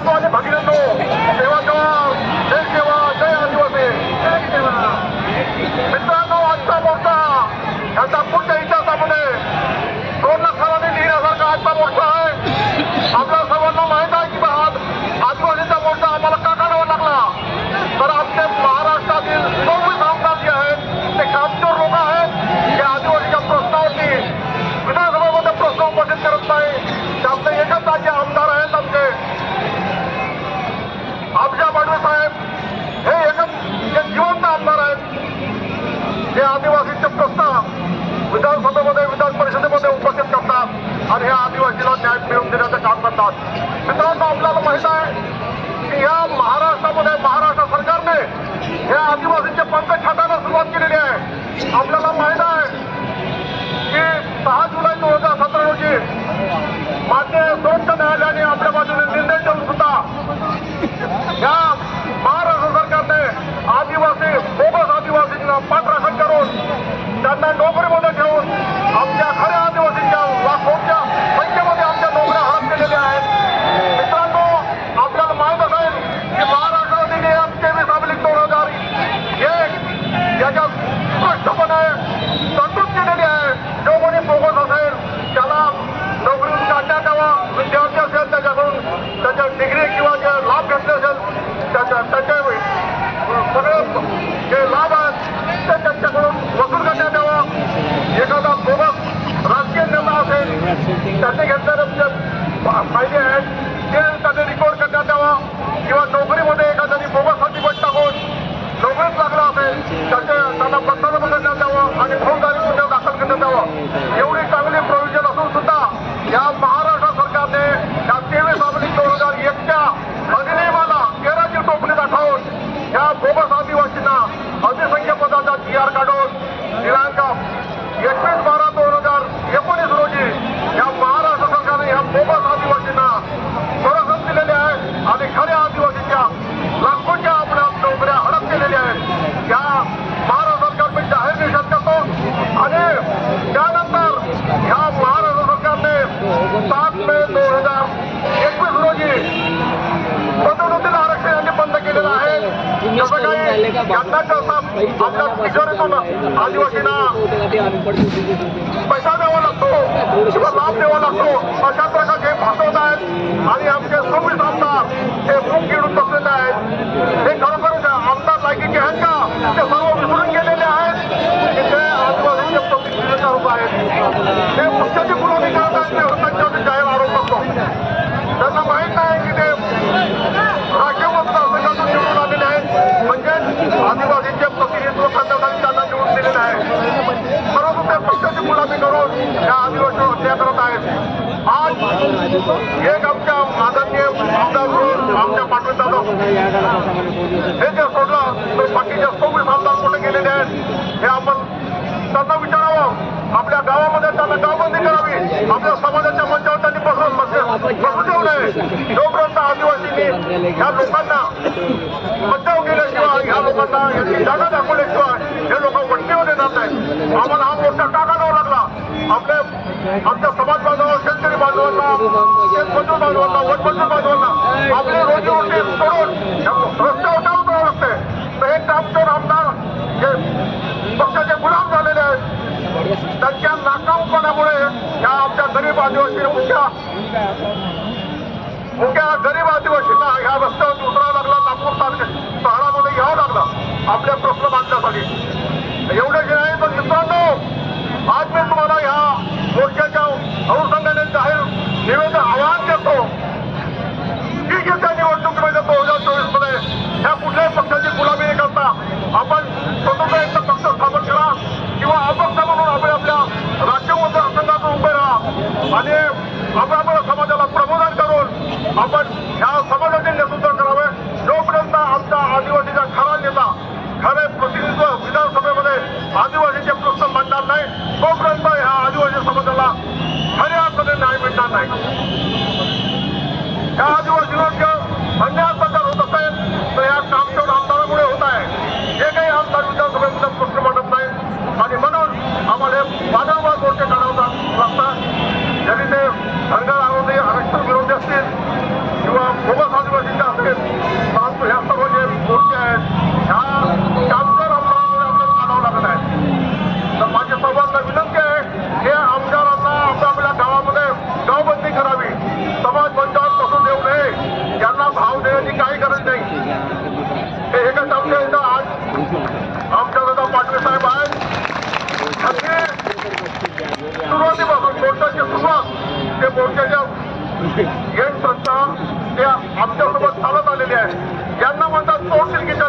बंधू आणि भगिनींनो सेवा जवान जय सेवा जय आदिवासी मित्रांनो आजचा मोर्चा यांचा पुढच्या इतिहासामध्ये दोन लाखांनी लिहिण्यासारखा आजचा मोर्चा आहे आपल्या सर्वांना माहीत आहे की बा आज आदिवासीचा मोर्चा आम्हाला का काढावा लागला तर आमचे महाराष्ट्रातील सव्वीस आमदार जे आहेत ते कामचोर लोक आहेत जे आदिवासीच्या प्रश्नावरती विधानसभेमध्ये प्रश्न उपस्थित करत नाही त्यातले एकच राज्य आमदार आहेत आमचे आमच्या पाडवे साहेब हे एकच जे जिवंत आमदार आहेत जे आदिवासीचे प्रश्न विधानसभेमध्ये विधान परिषदेमध्ये उपस्थित करतात आणि ह्या आदिवासीला न्याय मिळवून देण्याचं मित्रांनो आपल्याला माहीत आहे की या महाराष्ट्रामध्ये महाराष्ट्र सरकारने या आदिवासींचे पंख छाटायला सुरुवात केलेली आहे. आपल्याला माहीत आहे की सहा जुलै दोन हजार सतरा रोजी मान्य सर्वोच्च न्यायालयाने आपल्या बाजूने निर्णय देऊन सुद्धा या महाराष्ट्र सरकारने आदिवासी बोगस आदिवासींना पाठराखण करून त्यांना नोकरीमध्ये ठेवून आमच्या खऱ्या आदिवासींच्या लाखोच्या संख्येमध्ये आमच्या नोकऱ्या हडप केलेल्या आहेत मित्रांनो आपल्याला माहीत असेल की महाराष्ट्र अधिनियम तेवीस अब्लिक दोन हजार एक याच्यात स्पष्टपणे तरतूद केलेली आहे जो कोणी बोगस असेल त्याला नोकरीतून काढण्यात यावा विद्यार्थी असेल त्याच्याकडून त्याच्या डिग्री किंवा जे लाभ घेतले असेल त्याच्या त्याचे सगळे जे लाभ आहेत ते त्यांच्याकडून वसूल करण्यात यावा एखादा बोगस राजकीय नेता असेल त्याने घेतलेले जे फायदे आहेत ते त्याने रिकॉर्ड करण्यात यावा किंवा नोकरीमध्ये एखाद्याने बोगस सर्टिफिकेट टाकून नोकरीत लागला असेल त्याचे त्यांना बदनाम करण्यात यावं आणि फौजदारी गुन्हे दाखल करण्यात यावं एवढी चांगली प्रोव्हिजन असून सुद्धा या महाराष्ट्र सरकारने या तेवीस अब्लिक दोन हजार एकच्या अधिनियमाला तेराची टोपली दाखवून या बोगस आदिवासींना अतिसंख्य पदाचा जी आर काढून दिनांक एकवीस बारा दोन हजार एकोणीस रोजी या महाराष्ट्र सरकारने या बोगस आदिवासींना संरक्षण दिलेले आहे आणि खऱ्या आदिवासीच्या लाखोच्या आपल्या नोकऱ्या हडप केलेल्या आहेत या महाराष्ट्र सरकार मी जाहीर निषेध करतो आणि त्यानंतर ह्या महाराष्ट्र सरकारने सात मे दोन हजार एकवीस रोजी पदोन्नतीला आरक्षण यांनी बंद केलेलं आहे यंदाच्या असतात आपल्या किशोरीतून आदिवासींना पैसा द्यावा लागतो. किंवा लाभ द्यावा लागतो. अशा प्रकारचे भासवत आहेत. आणि आमचे सव्वीस आमदार हे मुख गिळून बसलेले आहेत. हे खरोखर आमदार लायकीचे आहेत का? ते सर्व विसरून गेलेले आहेत. की ते आदिवासींचे प्रतिनिधी आहेत. ते पक्षाची पुरवणी करत आहेत. ते त्यांच्यावरती जाहीर आरोप करतो. त्यांना माहीत नाही की ते राखीव मतदारसंघातून निवडून आलेले आहेत म्हणजे आदिवासींचे प्रतिनिधित्व करण्यासाठी त्यांना निवडून दिलेले आहे परंतु ते पक्षाची गुलामी करून या आदिवासीवर हत्या करत आहेत आज एक आमच्या आदरणीय आमदार म्हणून आमच्या पाठवत जाधव हे जर सोडलं तर बाकीचे सव्वीस आमदार कुठे गेलेले आहेत हे आपण त्यांना विचारावं आपल्या गावामध्ये त्यांना गावबंदी करावी आपल्या समाजाच्या मंचावर त्यांनी बसून बसू देऊ नये जोपर्यंत आदिवासींनी ह्या लोकांना बचाव केल्याशिवाय ह्या लोकांना याची जागा दाखवल्याशिवाय हे लोक वट्टीवर येणार नाही आम्हाला हा मोर्चा का काढावा लागला आपल्या आमच्या समाज बांधवांना शेतकरी बांधवांना शेतमजूर बांधवांना वनमजूर बांधवांना आपली रोजीरोटी सोडून या रस्त्यावर का उतरावं लागते तर हे कामचोर आमदार जे पक्षाचे गुलाम झालेले आहेत त्यांच्या नाकामपणामुळे या आमच्या गरीब आदिवासी मुख्या मुख्या गरीब आदिवासींना ह्या रस्त्यावर उतरावं लागलं नागपूर तालुक्यात शहरामध्ये यावं लागलं आपले प्रश्न मांडण्यासाठी. एवढं जे आहे पण मित्रांनो आज मी तुम्हाला ह्या मोर्चाच्या अनुषंगाने जाहीर निवेदन आवाहन करतो. ठीक आहे त्या निवडणुकीमध्ये दोन हजार चोवीसमध्ये ह्या कुठल्याही पक्षाची गुलामी न करता आपण स्वतंत्र एक पक्ष स्थापन करा किंवा अपक्ष म्हणून आपण आपल्या राज्य मतदारसंघातून उभे राहा. आणि आपण आपल्या समाजाला प्रबोधन करून आपण ह्या समाजाचे नेतृत्व करावे जोपर्यंत आमच्या आदिवासीचा खरा नेता खरे प्रतिनिधित्व विधानसभेमध्ये आदिवासीचे प्रश्न मांडणार नाही तोपर्यंत ह्या आदिवासी समाजाला खऱ्या अर्थाने न्याय मिळणार नाही या आदिवासीवर जर अन्याय अत्याचार होत असेल तर या कामचोर आमदारामुळे होत आहे जे काही आमदार विधानसभेमध्ये प्रश्न मांडत नाही आणि म्हणून आम्हाला वादळवाद मोर्चे काढावं लागतात जरी ते धनगर आरोग्य आरक्षण विरोधी असतील किंवा बोगस आदिवासी मोर्चाच्या संस्था त्या आमच्यासोबत चालत आलेल्या आहेत यांना म्हणतात पोटशिलकीच्या